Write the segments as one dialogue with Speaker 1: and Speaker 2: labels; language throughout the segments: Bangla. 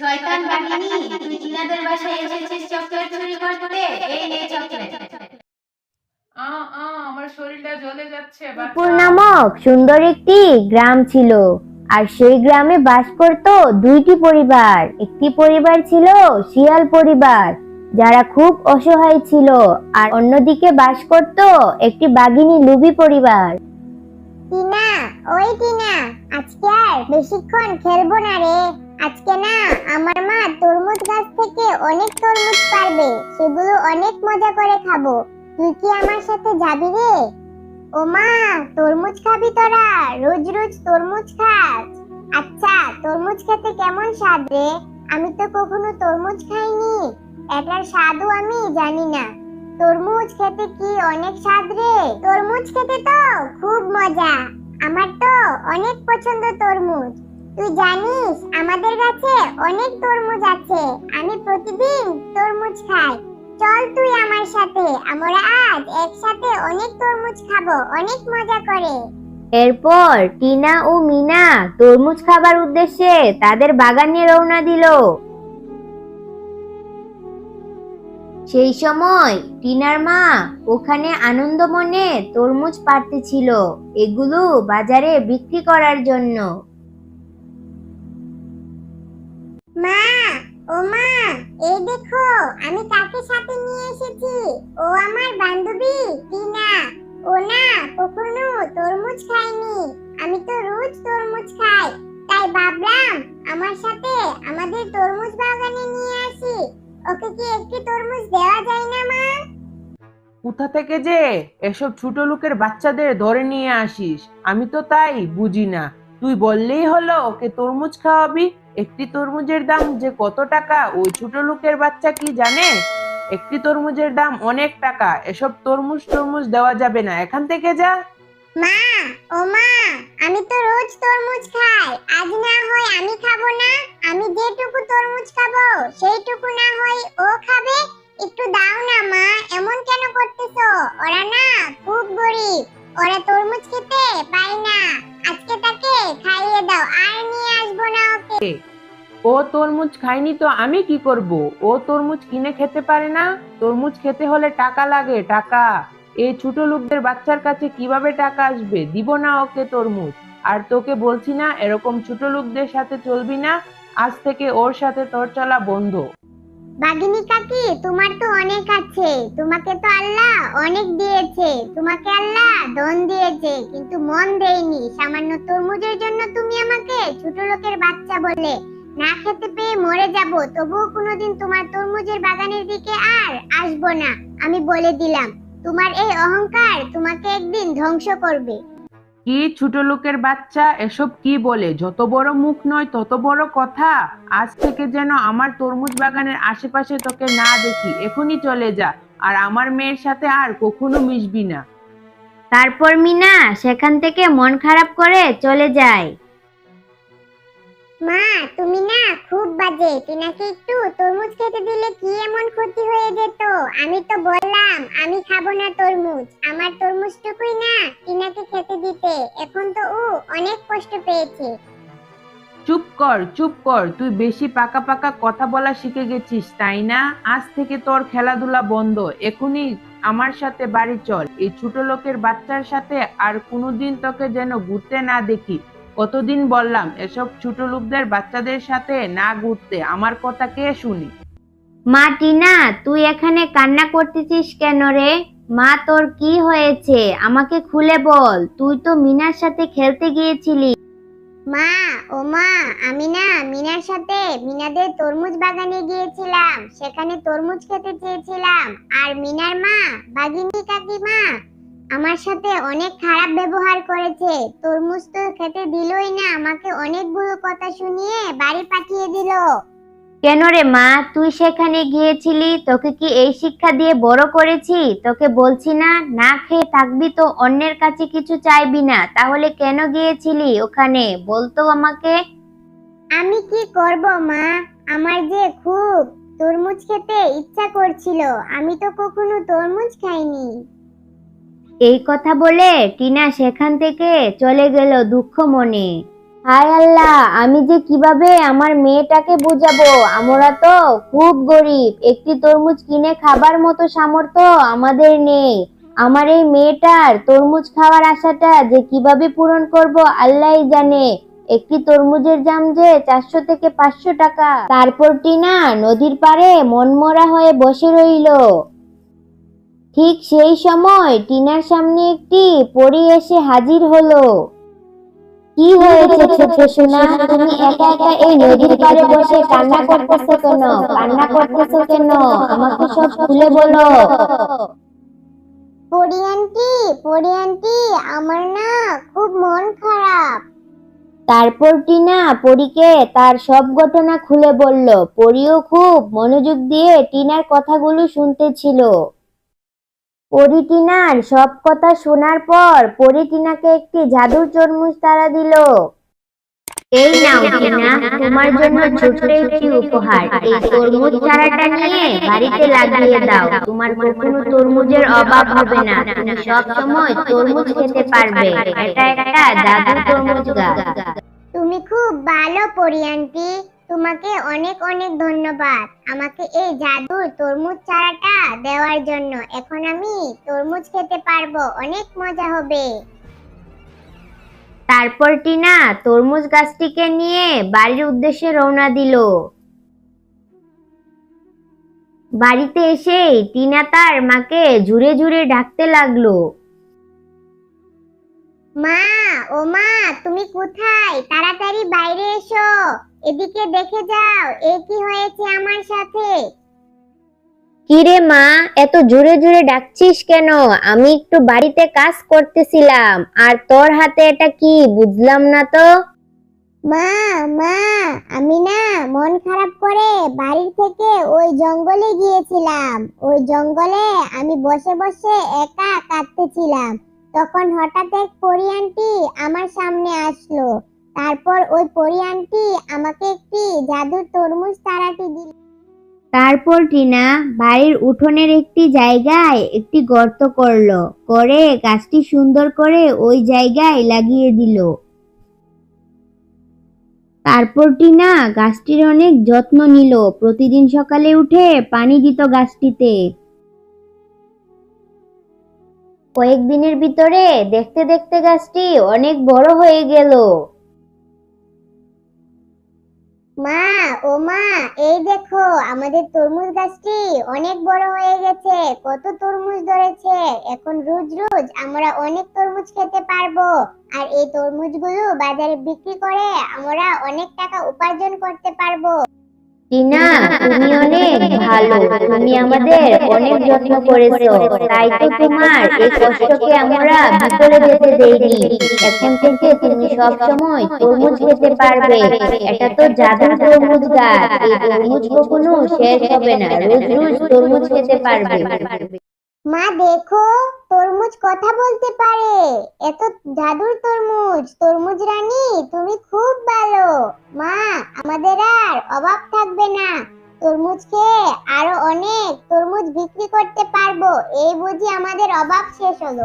Speaker 1: শয়তান বাহিনী তুই টিনাদের বাসায় এসেছিস চকলেট চুরি করতে। এই নে চকলেট।
Speaker 2: আ আ আমার শরীরটা জ্বলে যাচ্ছে
Speaker 3: পুর নামক সুন্দর একটি গ্রাম ছিল আর সেই গ্রামে বাস করত দুইটি পরিবার। একটি পরিবার ছিল শিয়াল পরিবার যারা খুব অসহায় ছিল আর অন্যদিকে বাস করত একটি বাঘিনী লুবি পরিবার।
Speaker 4: টিনা ওই টিনা আজকে আর বেশিক্ষণ খেলব না রে। আজকে না আমার মা তরমুজ গাছ থেকে অনেক তরমুজ পারবে, সেগুলো অনেক মজা করে খাব। তুই কি আমার সাথে যাবি রে? ও মা, তরমুজ খাবি তোরা, রোজ রোজ তরমুজ খাস। আচ্ছা তরমুজ খেতে কেমন স্বাদ রে? আমি তো কখনো তরমুজ খাইনি, এটার স্বাদও আমি জানি না। তরমুজ খেতে কি অনেক স্বাদ রে? তরমুজ খেতে তো খুব মজা। আমার তো অনেক পছন্দ তরমুজ। তুই জানিস, আমাদের কাছে অনেক তরমুজ আছে। আমি প্রতিদিন তরমুজ খাই। চল তুই আমার সাথে, আমরা আজ একসাথে অনেক তরমুজ খাব, অনেক মজা করে।
Speaker 3: এরপর টিনা ও মিনা তরমুজ খাবার উদ্দেশ্যে তাদের বাগানে রওনা দিল। সেই সময় টিনার মা ওখানে আনন্দ মনে তরমুজ পাড়তেছিল এগুলো বাজারে বিক্রি করার জন্য।
Speaker 4: মা, ও মা, এই দেখো, আমি কাকে সাথে নিয়ে এসেছি। ও আমার বান্ধবী টিনা ও না, কখনো তরমুজ খায়নি। আমি তো রোজ তরমুজ খাই। তাই ভাবলাম, আমার সাথে আমাদের তরমুজ বাগানে নিয়ে আসি। ওকে কি একটি তরমুজ দেওয়া যায় না, মা?
Speaker 2: কোথা থেকে যে এসব ছোট লোকের বাচ্চাদের ধরে নিয়ে আসিস? আমি তো তাই বুঝি না। তুই বললেই হলো, ওকে তরমুজ খাওয়াবি একটি তরমুজের দাম যে কত টাকা, ওই ছোট লোকের বাচ্চা কি জানে? একটি তরমুজের দাম অনেক টাকা, এসব তরমুজ তরমুজ দেওয়া যাবে না, এখান থেকে যা।
Speaker 4: মা, ও মা, আমি তো রোজ তরমুজ খাই, আজ না হয় আমি খাব না, আমি যেটুকু তরমুজ খাব, সেইটুকু না হয় ও খাবে। একটু দাও না মা, এমন কেন করতেছো? ওরা না খুব গরিব। ওরা তরমুজ খেতে? পায় না। আজকে তাকে খাইয়ে দাও, আর নিয়ে আসব না ওকে।
Speaker 2: ও তরমুজ খায়নি তো আমি কি করব? ও তরমুজ কিনে খেতে পারে না? তরমুজ খেতে হলে টাকা লাগে, টাকা। এই ছোট লোকদের বাচ্চার কাছে কীভাবে টাকা আসবে? দিব না ওকে তরমুজ। আর তোকে বলছি না, এরকম ছোট লোকদের সাথে চলবি না। আজ থেকে ওর সাথে তোর চলা বন্ধ।
Speaker 4: বাগিনী কাকি, তোমার তো অনেক আছে। তোমাকে তো আল্লাহ অনেক দিয়েছে। তোমাকে আল্লাহ ধন দিয়েছে, কিন্তু মন দেয়নি। সামান্য তরমুজের জন্য তুমি আমাকে ছোট লোকের বাচ্চা বলে। না খেতে পেয়ে মরে যাব, তবুও কোনোদিন তোমার তরমুজের বাগানের দিকে আর আসব না, আমি বলে দিলাম। তোমার এই অহংকার তোমাকে একদিন ধ্বংস করবে।
Speaker 2: কি ছোট লোকের বাচ্চা, এসব কি বলে? যত বড় মুখ নয়, তত বড় কথা। আজ থেকে যেন আমার তরমুজ বাগানের আশেপাশে তোকে না দেখি। এখনই চলে যা, আর আমার মেয়ের সাথে আর কখনো মিশবি না।
Speaker 3: তারপর মিনা সেখান থেকে মন খারাপ করে চলে যায়।
Speaker 4: মা, তুমি না খুব বাজে। টিনাকে একটু তরমুজ খেতে দিলে কি এমন ক্ষতি হয়ে যেত? আমি তো বললাম, আমি খাব না তরমুজ। আমার তরমুজটুকুই না টিনাকে খেতে দিতে। এখন তো ও অনেক কষ্ট পেয়েছে।
Speaker 2: চুপ কর চুপ কর। তুই বেশি পাকা পাকা কথা বলা শিখে গেছিস, তাই না? আজ থেকে তোর খেলাধুলা বন্ধ। এখনই আমার সাথে বাড়ি চল। এই ছোট লোকের বাচ্চার সাথে আর কোনোদিন তোকে যেন ঘুরতে না দেখি। কতদিন বললাম এসব ছোট লোকদের বাচ্চাদের সাথে না ঘুরতে আমার কথা কে শুনি?
Speaker 3: মা টিনা তুই এখানে কান্না করতেছিস কেন রে? মা তোর কি হয়েছে? আমাকে খুলে বল। তুই তো মিনার সাথে খেলতে গিয়েছিলি।
Speaker 4: মা ও মা আমি না মিনার সাথে মিনাদের তরমুজ বাগানে গিয়েছিলাম। সেখানে তরমুজ খেতে চেয়েছিলাম। আর মিনার মা বাগিনী কাকিমা আমার সাথে অনেক খারাপ ব্যবহার করেছে। তরমুজ তো খেতে দিলই না আমাকে অনেকগুলো কথা শুনিয়ে বাড়ি পাঠিয়ে দিল।
Speaker 3: কেন রে মা? তুই সেখানে গিয়েছিলি তোকে কি এই শিক্ষা দিয়ে বড় করেছি? তোকে বলছি না না খেয়ে থাকবি তো অন্যের কাছে কিছু চাইবি না। তাহলে কেন গিয়েছিলি ওখানে? বলতো আমাকে।
Speaker 4: আমি কি করব মা? আমার যে খুব তরমুজ খেতে ইচ্ছা করছিল আমি তো কখনো তরমুজ খাইনি।
Speaker 3: এই কথা বলে টিনা সেখান থেকে চলে গেল দুঃখ মনে। হায় আল্লাহ, আমি যে কীভাবে আমার মেয়েটাকে বোঝাবো? আমরা তো খুব গরিব, একটি তরমুজ কিনে খাবার মতো সামর্থ্য আমাদের নেই। আমার এই মেয়েটার তরমুজ খাওয়ার আশাটা যে কীভাবে পূরণ করব আল্লাহই জানে। একটি তরমুজের দাম যে চারশো থেকে পাঁচশো টাকা। তারপর টিনা নদীর পাড়ে মনমরা হয়ে বসে রইল। ঠিক সেই সময় টিনার সামনে একটি পরী এসে হাজির হলো। কি হয়েছে ছোট সোনা? তুমি একা একা এই নদীর পাড়ে বসে কান্না করতেছো কেন? কান্না করতেছো কেন? আমাকে সব খুলে বলো।
Speaker 4: পরি আন্টি পরি আন্টি আমার না খুব মন খারাপ।
Speaker 3: তারপর টিনা পরীকে তার সব ঘটনা খুলে বলল। পরীও খুব মনোযোগ দিয়ে টিনার কথাগুলো শুনতেছিল পরি টিনার সব কথা শোনার পর পরি টিনাকে একটি জাদুর তরমুজ তারা দিল। এই নাও টিনা তোমার জন্য ছোট্ট একটি উপহার। এই তরমুজ চারাটা নিয়ে বাড়িতে লাগিয়ে দাও। তোমার কখনো তরমুজের অভাব হবে না। তুমি সব সময় তরমুজ খেতে পারবে। এটা একটা জাদুর তরমুজ গাছ।
Speaker 4: তুমি খুব ভালো পরি, আন্টি। তোমাকে অনেক অনেক ধন্যবাদ। আমাকে এই জাদুর তরমুজ চারাটা দেওয়ার জন্য। এখন আমি তরমুজ খেতে পারব। অনেক মজা হবে।
Speaker 3: তারপর টিনা তরমুজ গাছটিকে নিয়ে বাড়ির উদ্দেশ্যে রওনা দিল। বাড়িতে এসেই টিনা তার মাকে জুড়ে জুড়ে ডাকতে লাগল।
Speaker 4: মা ও মা তুমি কোথায়? তাড়াতাড়ি বাইরে এসো। এদিকে দেখে যাও এ কি হয়েছে আমার সাথে?
Speaker 3: কিরে মা এত জোরে জোরে ডাকছিস কেন? আমি একটু বাড়িতে কাজ করতেছিলাম আর তোর হাতে এটা কি বুঝলাম না তো?
Speaker 4: মা মা আমি না মন খারাপ করে বাড়ি থেকে ওই জঙ্গলে গিয়েছিলাম। ওই জঙ্গলে আমি বসে বসে একা কাঁদতেছিলাম। তখন হঠাৎ এক পরি আন্টি আমার সামনে আসলো। তারপর ওই পরি আন্টি আমাকে একটি জাদুর তরমুজ তারাটি দিল।
Speaker 3: তারপর টিনা বাড়ির উঠোনের একটি জায়গায় একটি গর্ত করল, করে গাছটি সুন্দর করে ওই জায়গায় লাগিয়ে দিল। তারপর টিনা গাছটির অনেক যত্ন নিল, প্রতিদিন সকালে উঠে পানি দিত গাছটিতে। কয়েকদিনের ভিতরে দেখতে দেখতে গাছটি অনেক বড় হয়ে গেল।
Speaker 4: মা, ও মা, এই দেখো, আমাদের তরমুজ গাছটি অনেক বড় হয়ে গেছে, কত তরমুজ ধরেছে। এখন রোজ রোজ আমরা অনেক তরমুজ খেতে পারব। আর এই তরমুজগুলো বাজারে বিক্রি করে আমরা অনেক টাকা উপার্জন করতে পারব।
Speaker 3: টিনা, তুমি অনেক ভালো। তুমি আমাদের অনেক যত্ন করেছ। তাই তো তোমার এই কষ্টকে আমরা ভিতরে যেতে দেইনি। এখন থেকে তুমি সব সময় তরমুজ খেতে পারবে। এটা তো জাদুর তরমুজ গাছ। এই তরমুজ কখনো শেষ হবে না। রোজ রোজ তরমুজ খেতে পারবে।
Speaker 4: মা, দেখো, তরমুজ কথা বলতে পারে। এত জাদুর তরমুজ তরমুজ রানী, তুমি খুব ভালো। মা, আমাদের আর অভাব থাকবে না। তরমুজ খেয়ে আরও অনেক তরমুজ বিক্রি করতে পারব। এই বুঝি আমাদের অভাব শেষ হলো।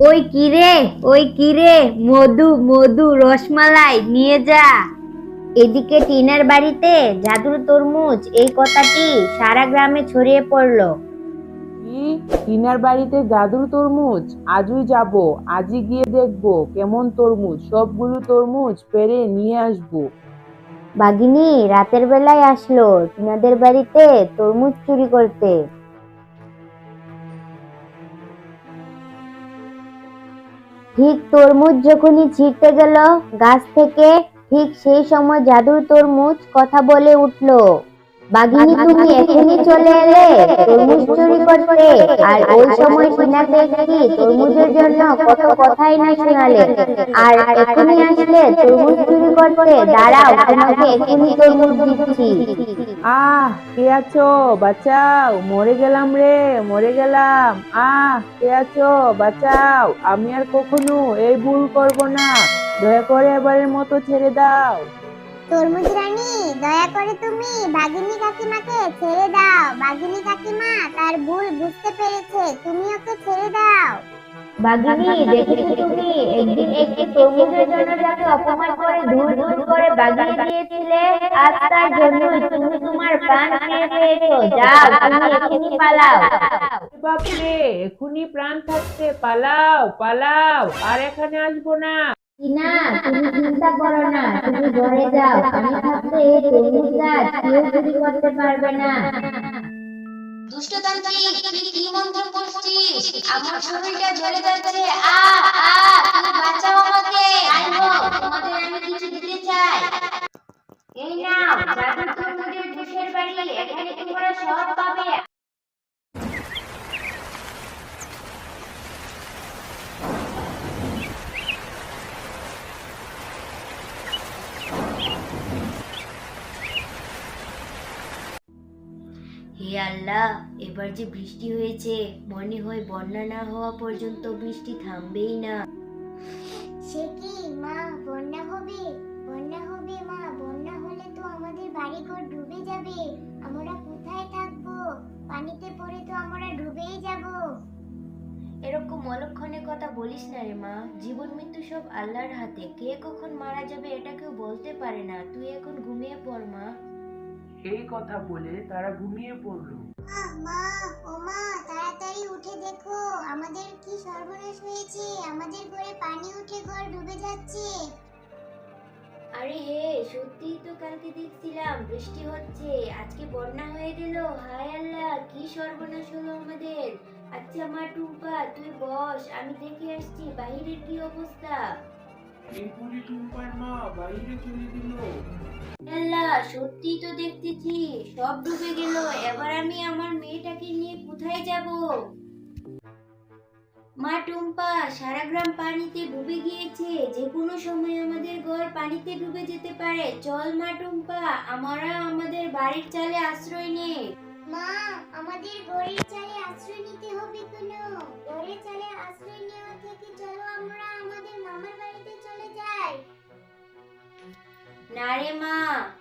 Speaker 4: ওই
Speaker 3: কিরে ওই কিরে মধু মধু রসমালাই নিয়ে যা। এদিকে টিনার বাড়িতে জাদুর তরমুজ এই কথাটি সারা গ্রামে ছড়িয়ে পড়ল।
Speaker 2: কি? টিনার বাড়িতে জাদুর তরমুজ? আজই যাব আজই গিয়ে দেখব কেমন তরমুজ সবগুলো তরমুজ পেরে নিয়ে আসব।
Speaker 3: বাগিনী রাতের বেলায় আসলো টিনাদের বাড়িতে তরমুজ চুরি করতে। ঠিক তরমুজ যখনই ছিঁড়তে গেল গাছ থেকে ঠিক সেই সময় জাদুর তরমুজ কথা বলে উঠল
Speaker 5: বাঘিনী তুমি এখনই চলে এলে তরমুজ চুরি করতে। আর ওই সময় টিনাকে একটি তরমুজের জন্য কত কথাই না শোনালে। আর এখনই আসলে তরমুজ চুরি করতে দাঁড়াও তোমাকে এখনই তরমুজ দিচ্ছি।
Speaker 2: আহ, কে আছো? বাঁচাও। মরে গেলাম রে, মরে গেলাম। আহ, কে আছো? বাঁচাও। আমি আর কখনো এই ভুল করব না। দয়া করে এবারের মতো ছেড়ে দাও।
Speaker 4: তরমুজ রানী, দয়া করে তুমি বাঘিনী কাকিমাকে ছেড়ে দাও। বাঘিনী কাকিমা তার ভুল বুঝতে পেরেছে। তুমি ওকে ছেড়ে দাও।
Speaker 5: বাঘিনী দেখেছ তুমি? একদিন একটি তরমুজের জন্য যাকে অপমান করে দূর দূর করে বাগিয়ে দিয়েছিলে আজ তার জন্য তুমি তোমার প্রাণ ফিরে পেয়েছ যাও তুমি এখনই পালাও।
Speaker 2: বাপরে এখনই প্রাণ থাকতে পালাও পালাও আর এখানে আসব না।
Speaker 5: টিনা তুমি চিন্তা করো না তুমি ঘরে যাও। আমি থাকতে এই তরমুজ গাছ কেউ চুরি করতে পারবে না।
Speaker 6: দুষ্টতান্ত্রিক তুই কি মন্ত্র করছিস আমার শরীরটা জ্বলে যাচ্ছে। আ আ, তুমি বাঁচাও আমাকে। আইবো তোমাদের আমি কিছু দিতে চাই। এই নাও জাদু তরমুজের জুসের বাড়ি, এখানে তোমরা সব পাবে
Speaker 3: হে আল্লাহ এবার যে বৃষ্টি হয়েছে মনে হয় বন্যা না হওয়া পর্যন্ত বৃষ্টি থামবেই না।
Speaker 4: সে কি? মা বন্যা হবে? বন্যা হবে মা। বন্যা হলে তো আমাদের বাড়িঘর ডুবে যাবে। আমরা কোথায় থাকব? পানিতে পড়ে তো আমরা ডুবেই যাব।
Speaker 3: এরকম অলক্ষণে কথা বলিস না রে মা। জীবন মৃত্যু সব আল্লাহর হাতে। কে কখন মারা যাবে এটা কেউ বলতে পারে না। তুই এখন ঘুমিয়ে পড় মা।
Speaker 2: এই কথা বলে তারা ঘুমিয়ে পড়ল।
Speaker 4: মা ও মা তাড়াতাড়ি উঠে দেখো আমাদের কি সর্বনাশ হয়েছে? আমাদের ঘরে পানি উঠে ঘর ডুবে যাচ্ছে।
Speaker 3: আরে হে সত্যিই তো কালকে দেখছিলাম বৃষ্টি হচ্ছে আজকে বন্যা হয়ে গেল হায় আল্লাহ কি সর্বনাশ হলো আমাদের। আচ্ছা মা টুম্পা তুই বস আমি দেখে আসছি বাহিরের কি অবস্থা? সত্যি তো দেখতেছি। সব ডুবে গেল। এবার আমি আমার মেয়েটাকে নিয়ে কোথায় যাব? মা টুম্পা, সারা গ্রাম পানিতে ডুবে গিয়েছে। যে কোনো সময় আমাদের ঘর পানিতে ডুবে যেতে পারে। চল মা টুম্পা, আমরা আমাদের বাড়ির চালে আশ্রয় নে।
Speaker 4: মা আমাদের ঘরের চালে আশ্রয় নিতে হবে কেন? ঘরের চালে আশ্রয় নেওয়া থেকে চলো আমরা আমাদের মামার বাড়িতে চলে যাই।
Speaker 3: না রে মা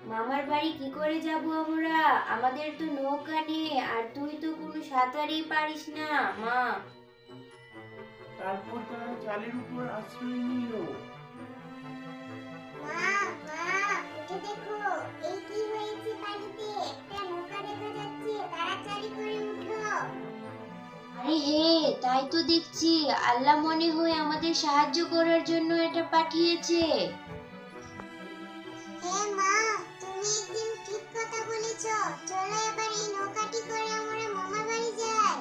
Speaker 3: মামার বাড়ি কি করে যাব আমরা? আমাদের তো নৌকা নেই আর তুই তো কোনো সাঁতারই পারিস না মা।
Speaker 2: তারপর তারা চালের উপর আশ্রয় নিল।
Speaker 4: মা মা দেখো এই কি হয়েছে বাড়িতে? একটা নৌকা দেখা যাচ্ছে তাড়াতাড়ি করে উঠো।
Speaker 3: আরে হে তাই তো দেখছি। আল্লাহ মনে হয় আমাদের সাহায্য করার জন্য এটা পাঠিয়েছে।
Speaker 4: হ্যাঁ মা তুমি একদিন ঠিক কথা বলেছ। চলো এবার এই নৌকাটি করে আমরা মামার বাড়ি যাই।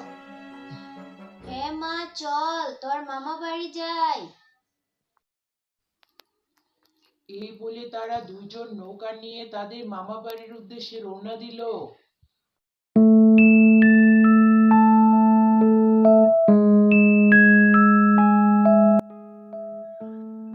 Speaker 3: হ্যাঁ মা চল তোর মামা বাড়ি যাই।
Speaker 2: এই বলে তারা দুইজন নৌকা নিয়ে তাদের মামা বাড়ির উদ্দেশ্যে রওনা দিল।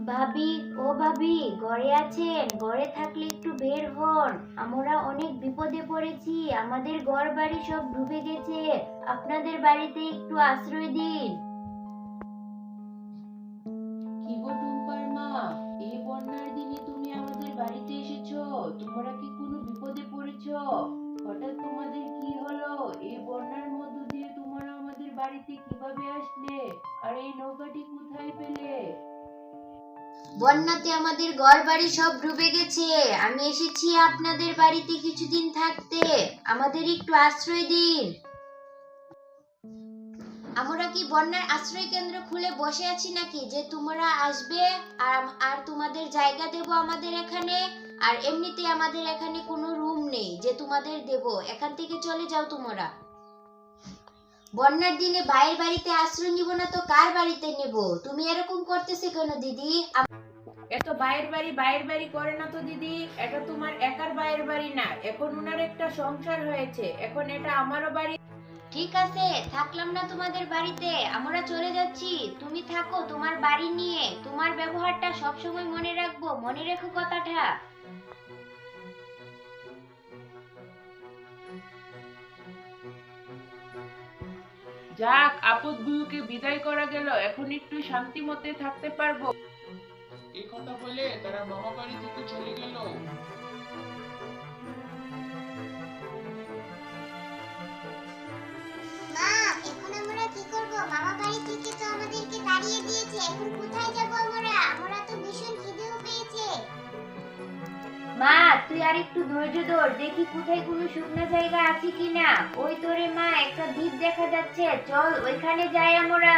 Speaker 3: ভাবি, ও ভাবি, ঘরে আছেন? ঘরে থাকলে একটু বের হন। আমরা অনেক বিপদে পড়েছি। আমাদের ঘর বাড়ি সব ডুবে গেছে। আপনাদের বাড়িতে একটু আশ্রয় দিন।
Speaker 2: পেলে।
Speaker 3: বন্যাতে আমাদের ঘর বাড়ি সব ডুবে গেছে। আমি এসেছি আপনাদের বাড়িতে কিছুদিন থাকতে। আমাদের একটু আশ্রয় দিন। আমরা কি বন্যার আশ্রয় কেন্দ্র খুলে বসে আছি নাকি? যে তোমরা আসবে, আর আর তোমাদের জায়গা দেব আমাদের এখানে, আর এমনিতে আমাদের এখানে কোনো রুম নেই যে তোমাদের দেব। এখান থেকে চলে যাও তোমরা। বন্যার দিনে ভাইয়ের বাড়িতে আশ্রয় নিব না তো কার বাড়িতে নেব? তুমি এরকম করতেছে কেন দিদি?
Speaker 7: এত বাইরের বাড়ি বাইরের বাড়ি করে না তো দিদি। এটা তোমার একার বাইরের বাড়ি না। এখন উনার একটা সংসার হয়েছে। এখন এটা আমারও বাড়ি।
Speaker 3: ঠিক আছে থাকলাম না তোমাদের বাড়িতে। আমরা চলে যাচ্ছি। তুমি থাকো তোমার বাড়ি নিয়ে। তোমার ব্যবহারটা সবসময় মনে রাখব। মনে রেখো কথাটা।
Speaker 7: যাক আপদ বুয়ুকে বিদায় করা গেল। এখন একটু শান্তি মতে থাকতে পারব।
Speaker 2: এই কথা বলে তারা মামা বাড়ি থেকে চলে গেল।
Speaker 4: মা এখন আমরা কি করব? মামা বাড়ি থেকে তো আমাদেরকে তাড়িয়ে দিয়েছে। এখন কোথায় যাব আমরা? আমরা তো ভীষণ খিদেও পেয়েছে।
Speaker 3: মা তুই আর একটু ধৈর্য ধর দেখি কোথায় কোনো শুকনো জায়গা আছে কিনা। ওই তোরে মা একটা দ্বীপ দেখা যাচ্ছে। চল ওইখানে যাই আমরা।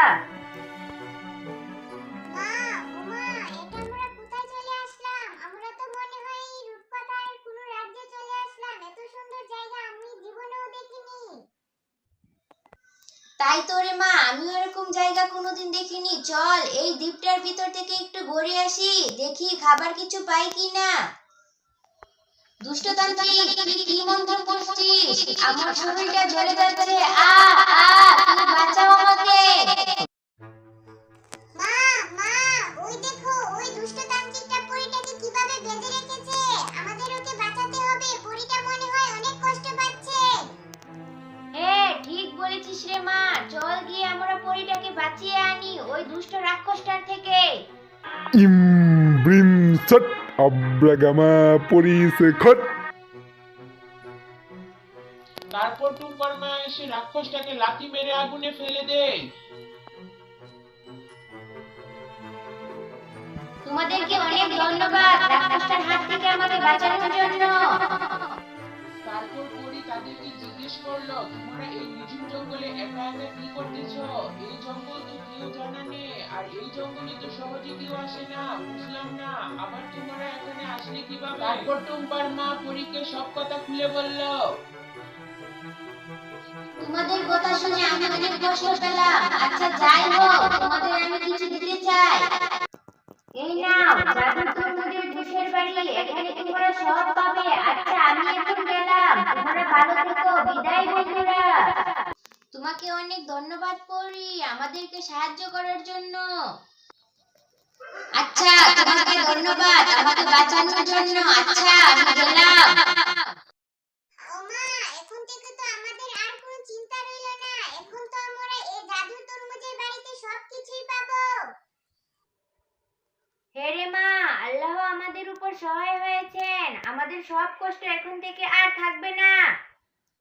Speaker 4: মা ওমা এটা আমরা কোথায় চলে আসলাম? আমরা তো মনে হয় এই রূপকথার কোনো রাজ্যে চলে আসলাম। এত সুন্দর জায়গা আমি
Speaker 3: তাই তোরে মা আমিও এরকম জায়গা কোনোদিন দেখিনি। চল এই দ্বীপটার ভিতর থেকে একটু ঘুরে আসি দেখি খাবার কিছু পাই কিনা। দুষ্টতান্ত্রিক তুই কি মন্ত্র করছিস। আমার শরীরটা জ্বলে যাচ্ছে। আ আ তুমি বাঁচাও আমাকে।
Speaker 4: মা মা ওই দেখো ওই দুষ্টতান্ত্রিকটা পরীটাকে কীভাবে বেঁধে রেখেছে? আমাদের ওকে বাঁচাতে হবে। পরীটা মনে হয় অনেক কষ্ট পাচ্ছে।
Speaker 3: হ্যাঁ ঠিক বলেছিস রে মা। চল গিয়ে আমরা পরীটাকে বাঁচিয়ে আনি ওই দুষ্ট রাক্ষসটার থেকে।
Speaker 8: ইম ব্রিম ছট আব্রাগামা পরিসে খট।
Speaker 2: তারপর টুম্পার মা এসে রাক্ষসটাকে লাথি মেরে আগুনে ফেলে দেয়।
Speaker 3: তোমাদেরকে অনেক ধন্যবাদ রাক্ষসটার হাত থেকে আমাকে বাঁচানোর জন্য।
Speaker 2: তারপর পরি তাদেরকে জিজ্ঞেস করল তোমরা এই নিঝুম জঙ্গলে একা একা কি করতেছো? এই জঙ্গল তো কেউ জানা নেই আর এই জঙ্গলে তো সহজে কেউ আসে না বুঝলাম না। আবার তোমরা এখানে আসলে কীভাবে? তারপর টুম্পার মা পরীকে সব কথা খুলে বলল
Speaker 3: তোমাদের কথা শুনে আমি অনেক কষ্ট পেলাম। আচ্ছা যাই হোক তোমাদের আমি কিছু দিতে চাই। এই নাও জাদু তোমাদের দেশের বাড়ি এখানে তোমরা সব পাবে গেলাম তোমরা ভালো থেকো বিদায় বন্ধুরা। তোমাকে অনেক ধন্যবাদ পড়ি আমাদেরকে সাহায্য করার জন্য। আচ্ছা তোমাকে ধন্যবাদ আমাকে বাঁচানোর জন্য। আচ্ছা আমি গেলাম। মা আল্লাহ আমাদের উপর সহায় হয়েছেন। আমাদের সব কষ্ট এখন থেকে আর থাকবে